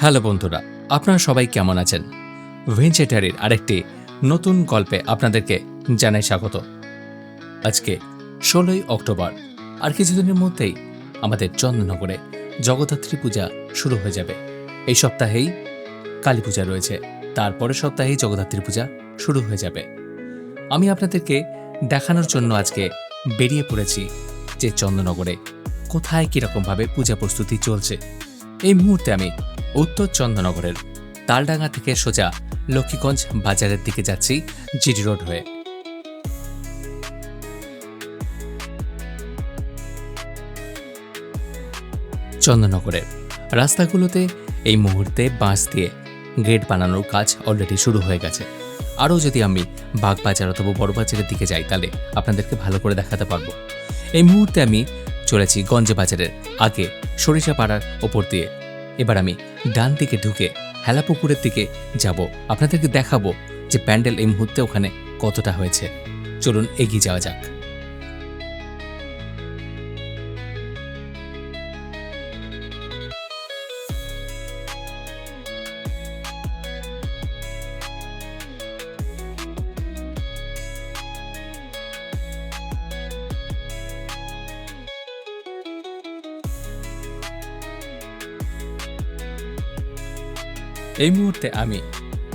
Hello বন্ধুরা, আপনারা সবাই কেমন আছেন? ভেঞ্চেটারির আরেকটি নতুন গল্পে আপনাদেরকে জানাই স্বাগত। আজকে ষোলোই অক্টোবর, আর কিছুদিনের মধ্যেই আমাদের চন্দ্রনগরে জগদ্ধাত্রী পূজা শুরু হয়ে যাবে। এই সপ্তাহেই কালী পূজা রয়েছে, তারপরের সপ্তাহেই জগদ্ধাত্রী পূজা শুরু হয়ে যাবে। আমি আপনাদেরকে দেখানোর জন্য আজকে বেরিয়ে পড়েছি যে চন্দ্রনগরে কোথায় কীরকমভাবে পূজা প্রস্তুতি চলছে। এই মুহূর্তে আমি উত্তর চন্দ্রনগরের তালডাঙ্গা থেকে সোজা লক্ষ্মীগঞ্জ বাজারের দিকে যাচ্ছি জিডি রোড হয়ে। চন্দ্রনগরের রাস্তাগুলোতে এই মুহূর্তে বাঁশ দিয়ে গেট বানানোর কাজ অলরেডি শুরু হয়ে গেছে। আরও যদি আমি বাগবাজার অথবা বড়বাজারের দিকে যাই, তাহলে আপনাদেরকে ভালো করে দেখাতে পারব। এই মুহূর্তে আমি চলেছি গঞ্জ বাজারের আগে সরিষাপাড়ার ওপর দিয়ে। এবার আমি ডান দিকে ঢুকে হেলা পুকুরের দিকে যাব। আপনাদেরকে দেখাবো যে প্যান্ডেল এই মুহূর্তে ওখানে কতটা হয়েছে। চলুন এগিয়ে যাওয়া যাক। এই মুহূর্তে আমি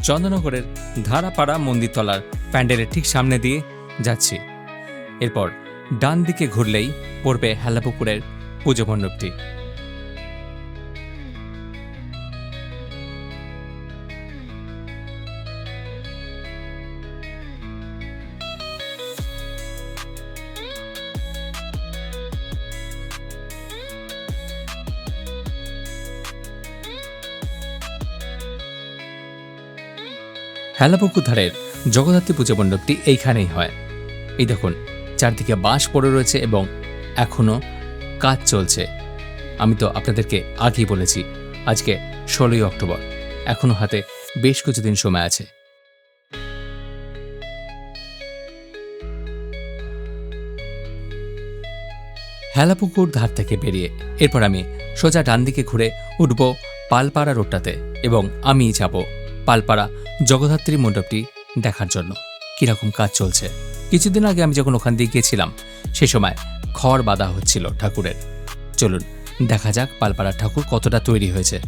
চন্দ্রনগরের ধারাপাড়া মন্দিরতলার প্যান্ডেলের ঠিক সামনে দিয়ে যাচ্ছি। এরপর ডান দিকে ঘুরলেই পড়বে হেলাপুকুরের পুজো মণ্ডপটি। হেলাপুকুর ধারের জগদ্ধাত্রী পুজো মণ্ডপটি এইখানেই হয়। এই দেখুন, চারদিকে বাঁশ পড়ে রয়েছে এবং এখনও কাজ চলছে। আমি তো আপনাদেরকে আগেই বলেছি, আজকে ষোলোই অক্টোবর এখনও হাতে বেশ কিছুদিন সময় আছে। হেলাপুকুর ধার থেকে বেরিয়ে এরপর আমি সোজা ডান দিকে ঘুরে উঠব পালপাড়া রোডটাতে এবং আমি যাব পালপাড়া জগদ্ধাত্রী মণ্ডপটি দেখার জন্য। কীরকম কাজ চলছে? কিছুদিন আগে আমি যখন ওখান দিয়ে গিয়েছিলাম, সে সময় খড় বাঁধা হচ্ছিল ঠাকুরের। চলুন, দেখা যাক পালপাড়ার ঠাকুর কতটা তৈরি হয়েছে।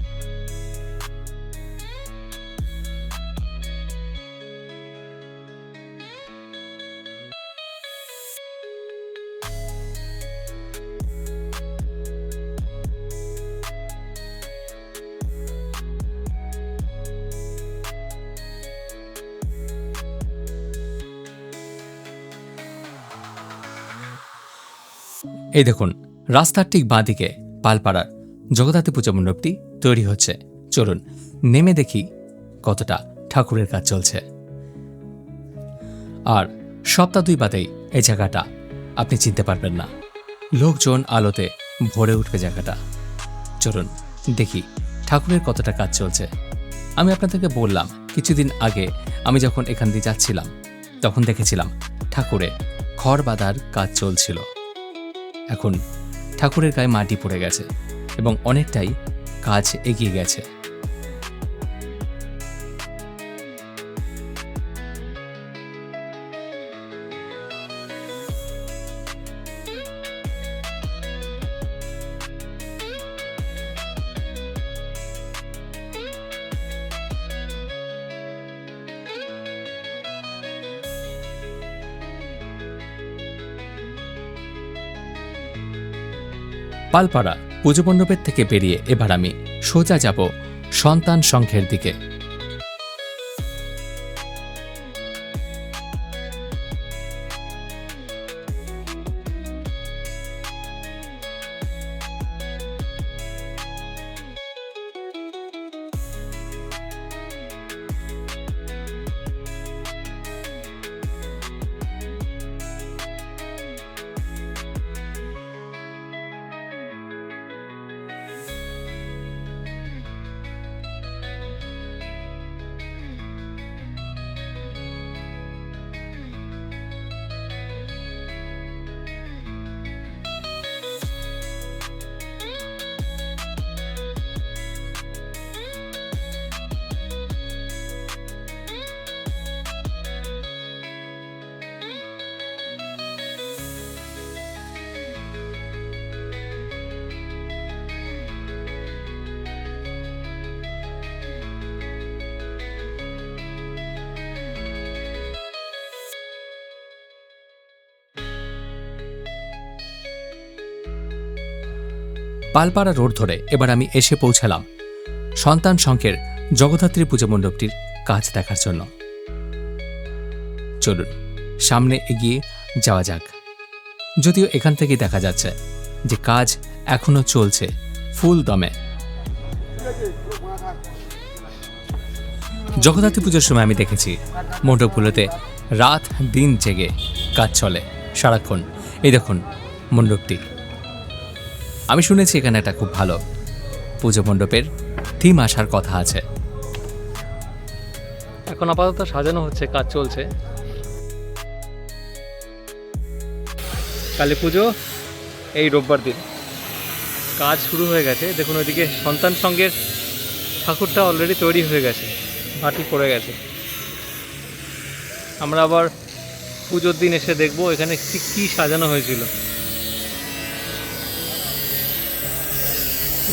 এই দেখুন, রাস্তার ঠিক বাঁদিকে, পালপাড়ার জগদ্ধাত্রী পূজা মণ্ডপটি তৈরি হচ্ছে। চলুন, নেমে দেখি কতটা ঠাকুরের কাজ চলছে। আর সপ্তাহ দুই বাদেই এই জায়গাটা আপনি চিনতে পারবেন না। লোকজন আলোতে ভরে উঠবে জায়গাটা। চলুন, দেখি ঠাকুরের কতটা কাজ চলছে। আমি আপনাদেরকে বললাম, কিছুদিন আগে আমি যখন এখান দিয়ে যাচ্ছিলাম, তখন দেখেছিলাম ঠাকুরে খড় বাঁধার কাজ চলছিল। এখন ঠাকুরের গায়ে মাটি পড়ে গেছে এবং অনেকটাই কাজ এগিয়ে গেছে। পালপাড়া পুজো মণ্ডপের থেকে বেরিয়ে এবার আমি সোজা যাব সন্তান সংঘের দিকে। পালপাড়া রোড ধরে এবার আমি এসে পৌঁছালাম। সন্তান সংঘের জগদ্ধাত্রী পুজো মণ্ডপটির কাজ দেখার জন্য। চলুন, সামনে এগিয়ে যাওয়া যাক। যদিও এখান থেকেই দেখা যাচ্ছে যে কাজ এখনও চলছে ফুল দমে। জগদ্ধাত্রী পুজোর সময় আমি দেখেছি, মণ্ডপগুলোতে রাত দিন জেগে কাজ চলে সারাক্ষণ। এই দেখুন মণ্ডপটি। আমি শুনেছি এখানে একটা খুব ভালো পুজো মণ্ডপের থিম আসার কথা আছে। এখন আপাতত সাজানো হচ্ছে, কাজ চলছে। কালী পুজো, এই রোববার দিন। কাজ শুরু হয়ে গেছে। দেখুন ওইদিকে সন্তান সঙ্গের ঠাকুরটা অলরেডি তৈরি হয়ে গেছে মাটি পড়ে গেছে। আমরা আবার পুজোর দিন এসে দেখব এখানে কী সাজানো হয়েছিল।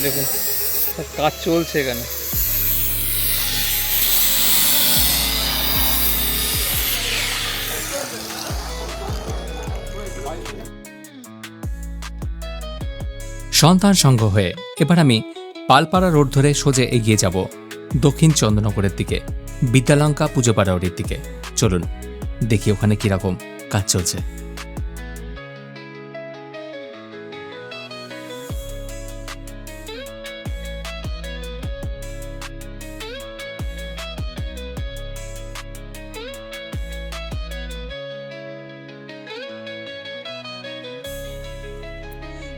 দেখুন কাজ চলছে এখানে। সন্তান সংঘ হয়ে এবার আমি পালপাড়া রোড ধরে সোজে এগিয়ে যাব দক্ষিণ চন্দ্রনগরের দিকে, বিদ্যালঙ্কা পুজো পাড়াউড়ির দিকে। চলুন, দেখি ওখানে কীরকম কাজ চলছে।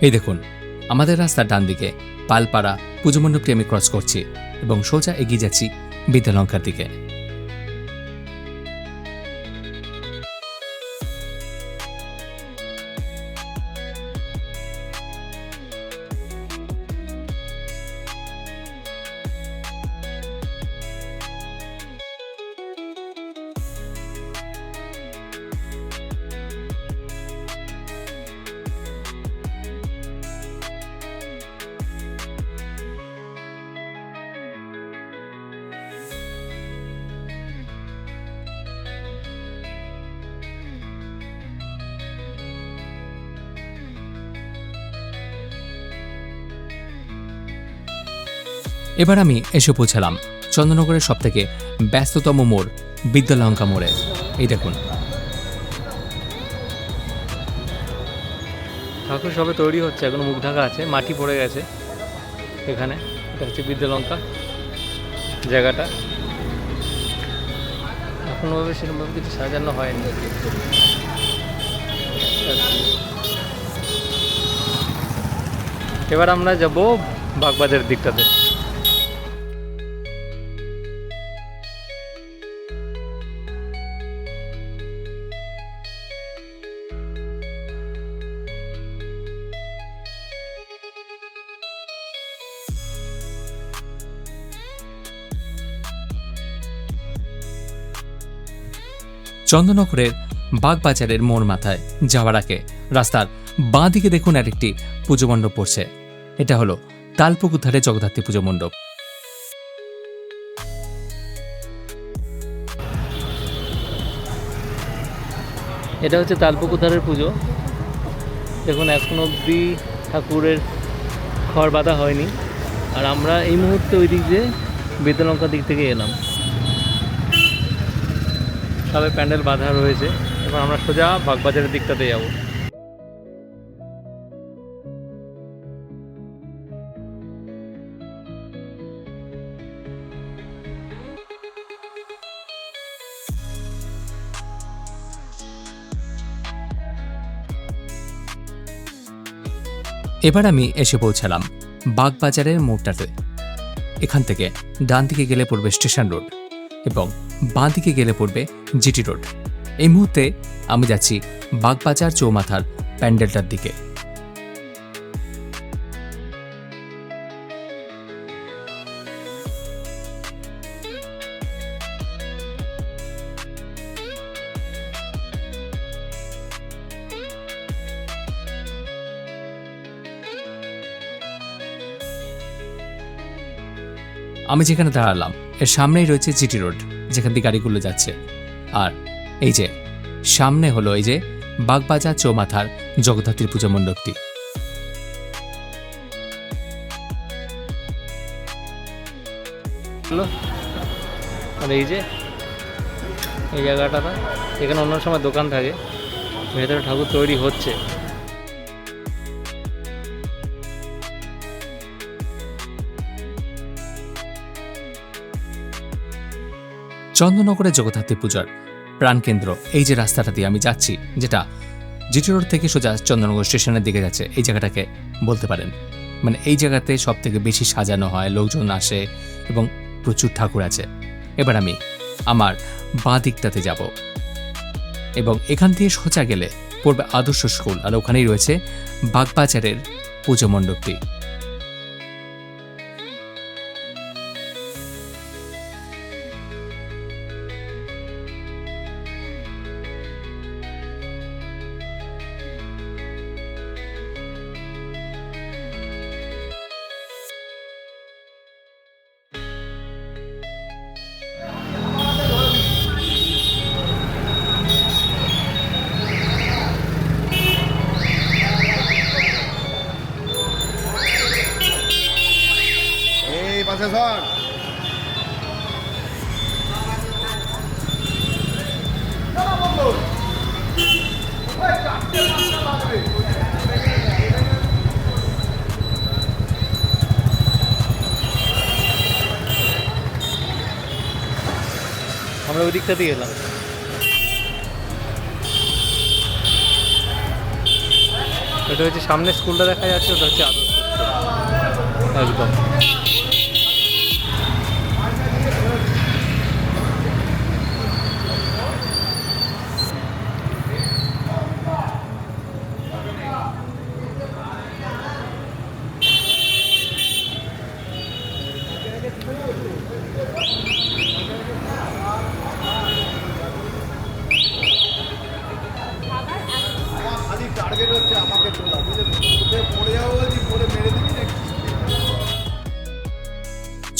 এই দেখুন, আমাদের রাস্তার ডান দিকে পালপাড়া পুজোমণ্ডপটি আমি ক্রস করছি এবং সোজা এগিয়ে যাচ্ছি বিদ্যালঙ্কার দিকে। এবার আমি এসে পৌঁছালাম চন্দ্রনগরের সব থেকে ব্যস্ততম মোড়, বিদ্যালঙ্কা মোড়ে। এই দেখুন। ঠাকুর, সবে তৈরি হচ্ছে। এখনও মুখ ঢাকা আছে, মাটি পড়ে গেছে এখানে। এটা হচ্ছে বিদ্যালঙ্কা জায়গাটা। এখনোভাবে সেরকমভাবে কিছু সাজানো হয়নি। এবার আমরা যাব বাগবাজারের দিকটাতে। চন্দ্রনগরের বাগবাজারের মোড় মাথায় যাওয়ার আগে রাস্তার বাঁ দিকে দেখুন আরেকটি পুজো মণ্ডপ পড়ছে। এটা হলো তালপুকুর ধারে জগদ্ধাত্রী পুজো মণ্ডপ। এটা হচ্ছে তালপুকুধারের পুজো। দেখুন, এখন অবধি ঠাকুরের খড় বাঁধা হয়নি। আর আমরা এই মুহূর্তে ওই দিক দিয়ে বেতলঙ্কার দিক থেকে এলাম। সবে প্যান্ডেল বাঁধা রয়েছে। এবার আমরা সোজা বাগবাজারের দিকটাতে যাব। এবার আমি এসে পৌঁছালাম বাগবাজারের মোড়টাতে। এখান থেকে ডান দিকে গেলে পড়বে স্টেশন রোড। এবং বাঁ দিকে গেলে পড়বে জিটি রোড। এই মুহূর্তে আমি যাচ্ছি বাগবাজার চৌমাথার প্যান্ডেলটার দিকে। আমি যেখানে দাঁড়ালাম এর সামনেই রয়েছে জিটি রোড, যেখান দিয়ে গাড়িগুলো যাচ্ছে। আর এই যে, সামনে হলো এই যে বাগবাজার চৌমাথার জগদ্ধাত্রী পূজা মণ্ডপটি। আর মানে এই যে, এই জায়গাটা এখানে অন্য সময় দোকান থাকে, ভেতরে ঠাকুর তৈরি হচ্ছে। চন্দ্রনগরে জগদ্ধাত্রী পূজার প্রাণকেন্দ্র। এই যে রাস্তাটা দিয়ে আমি যাচ্ছি, যেটা জিটি রোড থেকে সোজা চন্দ্রনগর স্টেশনের দিকে যাচ্ছে, এই জায়গাটাকে বলতে পারেন। মানে এই জায়গাতে সব থেকে বেশি সাজানো হয়, লোকজন আসে এবং প্রচুর ঠাকুর আছে। এবার আমি আমার বাঁ দিকটাতে যাব। এবং এখান থেকে সোজা গেলে পড়বে আদর্শ স্কুল, আর ওখানেই রয়েছে বাগবাজারের পুজো মণ্ডপটি। দিয়ে এলাম ওটা হচ্ছে সামনে স্কুলটা দেখা যাচ্ছে ওটা হচ্ছে আদর্শ একদম।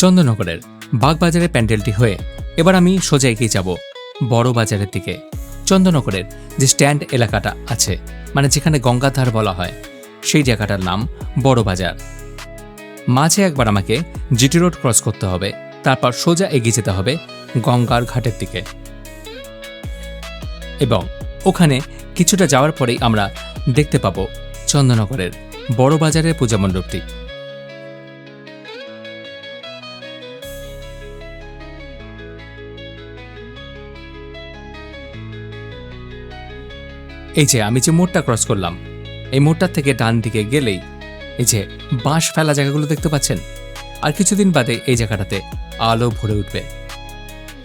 চন্দ্রনগরের বাগবাজারের প্যান্ডেলটি হয়ে এবার আমি সোজা এগিয়ে যাব বড় বাজারের দিকে। চন্দ্রনগরের যে স্ট্যান্ড এলাকাটা আছে মানে যেখানে গঙ্গাধার বলা হয়, সেই জায়গাটার নাম বড় বাজার। মাঝে একবার আমাকে জিটি রোড ক্রস করতে হবে, তারপর সোজা এগিয়ে যেতে হবে গঙ্গার ঘাটের দিকে। এবং ওখানে কিছুটা যাওয়ার পরেই আমরা দেখতে পাবো চন্দ্রনগরের বড় বাজারের পূজা মণ্ডপটি। এই যে, আমি যে মোড়টা ক্রস করলাম, এই মোড়টার থেকে ডান দিকে গেলেই এই যে বাঁশ ফেলা জায়গাগুলো দেখতে পাচ্ছেন? আর কিছুদিন বাদে এই জায়গাটাতে আলো ভরে উঠবে।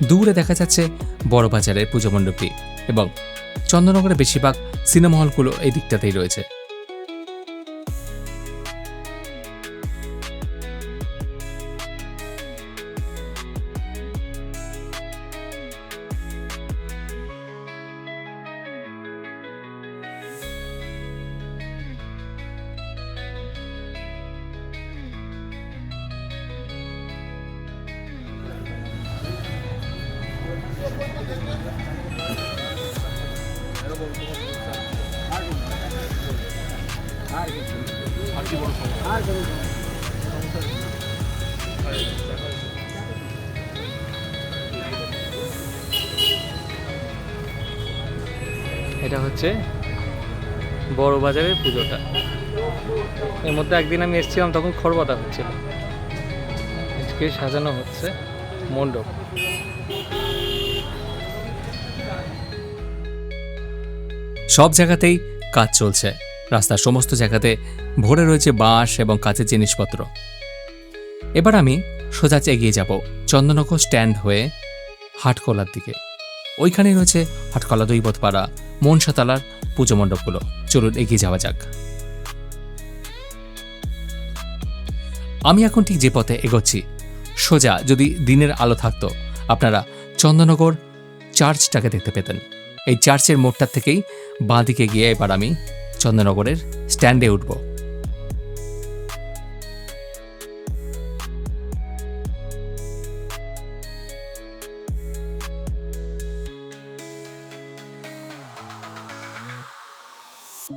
দূরে দেখা যাচ্ছে বড় বাজারের পুজো মণ্ডপটি এবং চন্দ্রনগরের বেশিরভাগ সিনেমা হলগুলো এই দিকটাতেই রয়েছে। হচ্ছে বড় বাজারের পুজোটা। এর মধ্যে একদিন আমি এসেছিলাম, তখন খড়বাতা হচ্ছিল। আজকে সাজানো হচ্ছে মণ্ডপ। সব জায়গাতেই কাজ চলছে। রাস্তার সমস্ত জায়গাতে ভরে রয়েছে বাঁশ এবং কাঁচের জিনিসপত্র। এবার আমি সোজা এগিয়ে যাব চন্দননগর স্ট্যান্ড হয়ে হাটকলার দিকে। ওইখানেই রয়েছে হাটকলা দৈবতপাড়া। মনসাতলার পুজো মণ্ডপগুলো। চলুন এগিয়ে যাওয়া যাক। আমি এখন ঠিক যে পথে এগোচ্ছি, সোজা যদি দিনের আলো থাকতো, আপনারা চন্দনগর চার্চটাকে দেখতে পেতেন। এই চার্চের মোড়টার থেকেই বাঁ দিকে গিয়ে এবার আমি চন্দনগরের স্ট্যান্ডে উঠব। এটা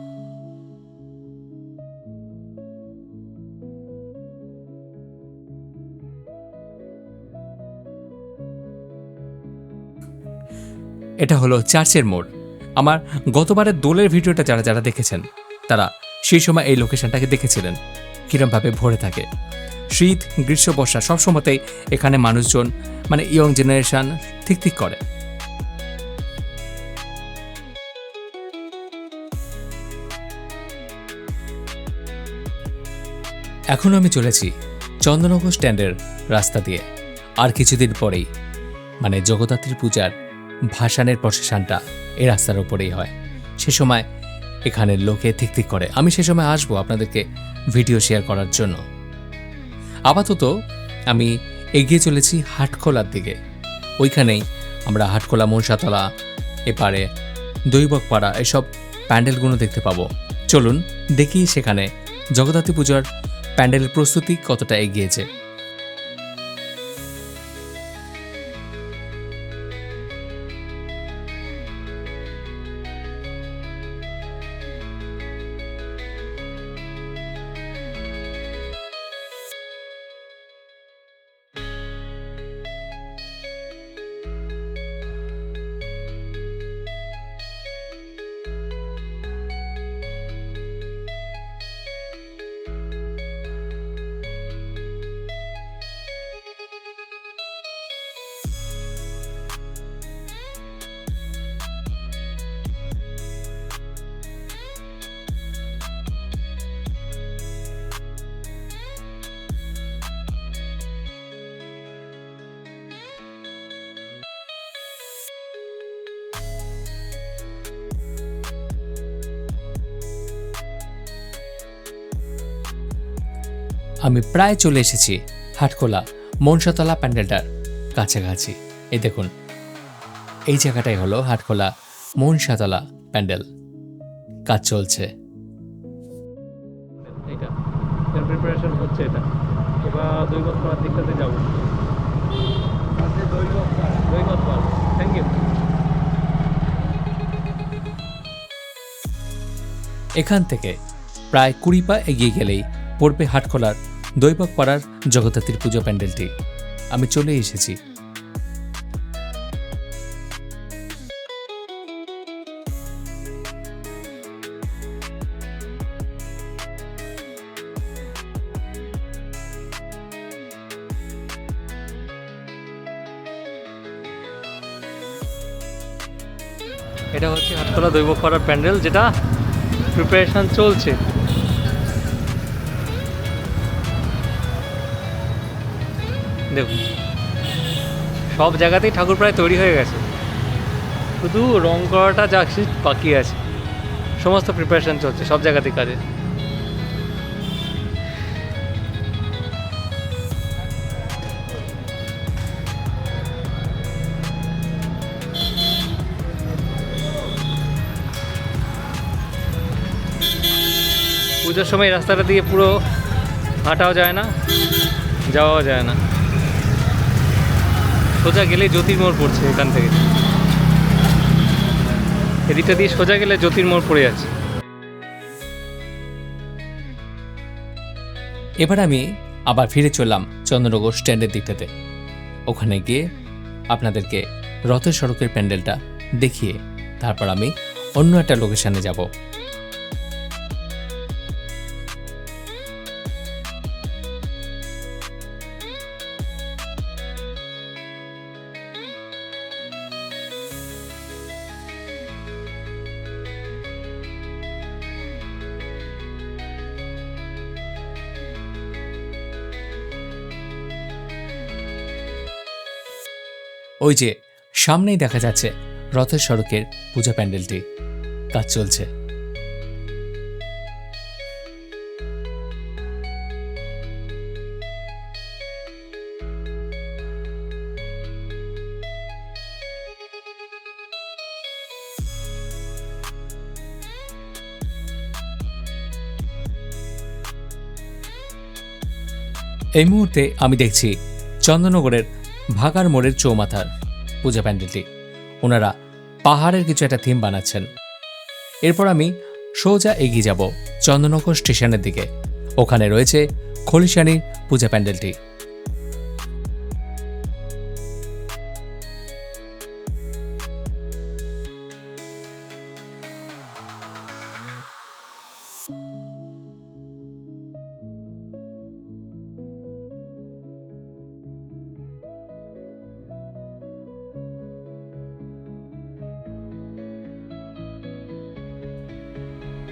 হলো চার্চের মোড়। আমার গতবারের দোলের ভিডিওটা যারা যারা দেখেছেন, তারা সেই সময় এই লোকেশনটাকে দেখেছিলেন। কিরমভাবে ভরে থাকে। শীত গ্রীষ্ম বর্ষা সবসময়তেই এখানে মানুষজন মানে ইয়ং জেনারেশান ঠিক ঠিক করে। এখন আমি চলেছি চন্দননগর স্ট্যান্ডের রাস্তা দিয়ে। আর কিছুদিন পরেই মানে জগদ্ধাত্রী পূজার ভাসানের প্রসেশনটা এই রাস্তার ওপরেই হয়। সে সময় এখানে লোকে ঠিক করে। আমি সে সময় আসব আপনাদেরকে ভিডিও শেয়ার করার জন্য। আপাতত আমি এগিয়ে চলেছি হাটখোলার দিকে। ওইখানেই আমরা হাটখোলা, মনসাতলা, এপারে দৈবকপাড়া, এসব প্যান্ডেলগুলো দেখতে পাবো। চলুন দেখি সেখানে জগদ্ধাত্রী পূজার প্যান্ডেলের প্রস্তুতি কতটা এগিয়েছে? আমি প্রায় চলে এসেছি হাটখোলা মনসাতলা প্যান্ডেলটার কাছাকাছি। এই দেখুন এই জায়গাটাই হলো হাটখোলা মনসাতলা প্যান্ডেল। কাজ চলছে। এটা প্রিপারেশন হচ্ছে এটা। এবার দুই গত দিকটাতে যাব। দুই গত পাড় থ্যাংক ইউ এখান থেকে প্রায় কুড়ি পা এগিয়ে গেলেই পড়বে হাটখোলার দৈবক পাড়ার জগদ্ধাত্রীর পুজো প্যান্ডেলটি। আমি চলে এসেছি। এটা হচ্ছে হাটতলা দৈব পাড়ার প্যান্ডেল, যেটা প্রিপারেশন চলছে। দেখুন, সব জায়গাতেই ঠাকুর প্রায় তৈরি হয়ে গেছে। শুধু রং করাটা যা বাকি আছে, সমস্ত প্রিপারেশন চলছে, সব জায়গাতেই কাজে। পুজোর সময় রাস্তাটা দিয়ে পুরো হাঁটাও যায় না, যাওয়াও যায় না। সোজা গেলে জ্যোতির্মোড় পড়ছে এখান থেকে। এদিকটা দিয়ে সোজা গেলে জ্যোতির্মোড় পড়ে যাচ্ছে। এবার আমি আবার ফিরে চললাম চন্দ্রনগর স্ট্যান্ডের দিকটাতে। ওখানে গিয়ে আপনাদেরকে রথের সড়কের প্যান্ডেলটা দেখিয়ে তারপর আমি অন্য একটা লোকেশনে যাব। ওই যে, সামনেই দেখা যাচ্ছে রথের সড়কের পূজা প্যান্ডেলটি। কাজ চলছে। এই মুহূর্তে আমি দেখছি চন্দননগরের ভাগার মোড়ের চৌমাথার পূজা প্যান্ডেলটি। ওনারা পাহাড়ের কিছু একটা থিম বানাচ্ছেন। এরপর আমি সোজা এগিয়ে যাব চন্দননগর স্টেশনের দিকে। ওখানে রয়েছে খলিশানির পূজা প্যান্ডেলটি।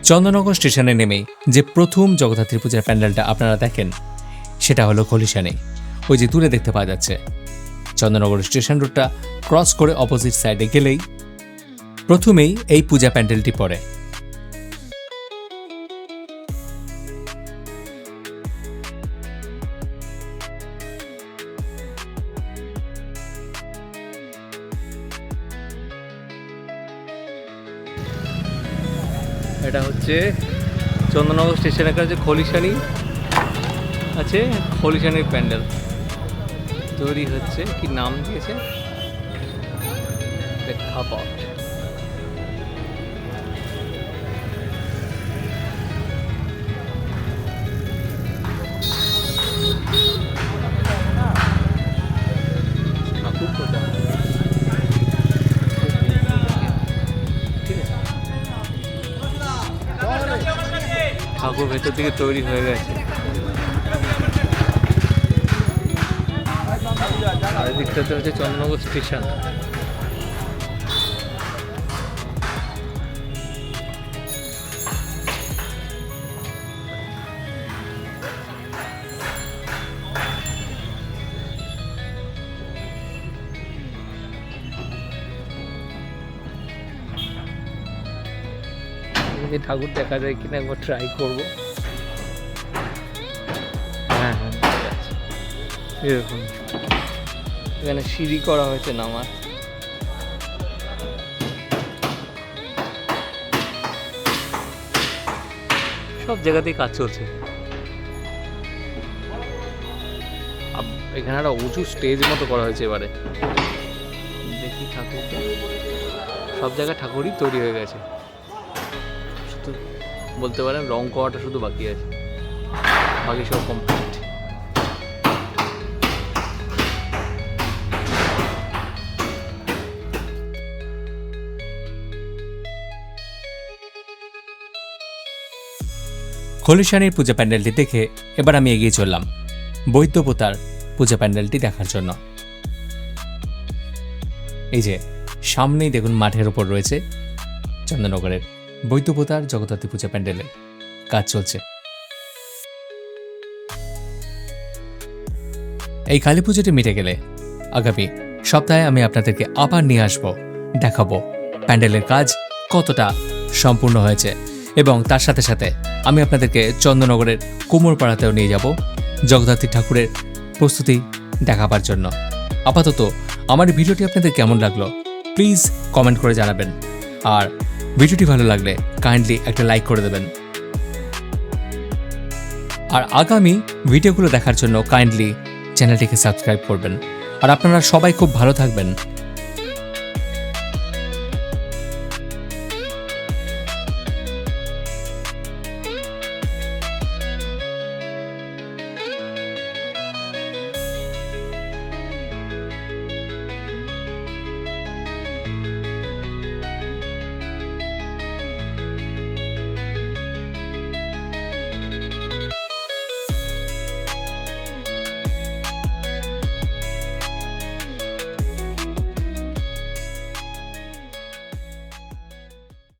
চন্দননগর স্টেশনে নেমে যে প্রথম জগদ্ধাত্রী পূজার প্যান্ডেলটা আপনারা দেখেন, সেটা হলো খলিশানে। ওই যে দূরে দেখতে পাওয়া যাচ্ছে। চন্দননগর স্টেশন রোডটা ক্রস করে অপোজিট সাইডে গেলেই প্রথমেই এই পূজা প্যান্ডেলটি পড়ে। হচ্ছে চন্দননগর স্টেশনের কাছে খলিশানি আছে খলিশানির প্যান্ডেল তৈরি হচ্ছে। কি নাম দিয়েছে? প্রেক্ষাপট ভেতর দিকে তৈরি হয়ে গেছে। আর এদিকটাতে হচ্ছে চন্দ্রনগর স্টেশন। যদি ঠাকুর দেখা যায় কিনা একবার ট্রাই করব। হ্যাঁ হ্যাঁ এরকম। এখানে সিঁড়ি করা হয়েছে নামার। সব জায়গাতেই কাজ চলছে। এখানে একটা উঁচু স্টেজ মতো করা হয়েছে এবারে। দেখি ঠাকুরটা। সব জায়গায় ঠাকুরই তৈরি হয়ে গেছে। বলতে পারেন, রং করাটা শুধু বাকি আছে। বাকি সব কমপ্লিট খলিশানির পূজা প্যান্ডেলটি দেখে এবার আমি এগিয়ে চললাম। বৈদ্যপোতার পূজা প্যান্ডেলটি দেখার জন্য। এই যে, সামনেই দেখুন মাঠের ওপর রয়েছে চন্দননগরের বৈদ্যপোতার জগদ্ধাত্রী পূজা প্যান্ডেলে। কাজ চলছে। এই কালী পুজোটি মিটে গেলে আগামী সপ্তাহে আমি আপনাদেরকে আবার নিয়ে আসব, দেখাবো প্যান্ডেলের কাজ কতটা সম্পূর্ণ হয়েছে এবং তার সাথে সাথে আমি আপনাদেরকে চন্দননগরের কুমোরপাড়াতেও নিয়ে যাব জগদ্ধাত্রী ঠাকুরের প্রস্তুতি দেখাবার জন্য। আপাতত আমার ভিডিওটি আপনাদের কেমন লাগল প্লিজ কমেন্ট করে জানাবেন। আর ভিডিওটি ভালো লাগলে কাইন্ডলি একটা লাইক করে দেবেন। আর আগামী ভিডিওগুলো দেখার জন্য কাইন্ডলি চ্যানেলটিকে সাবস্ক্রাইব করবেন। আর আপনারা সবাই খুব ভালো থাকবেন।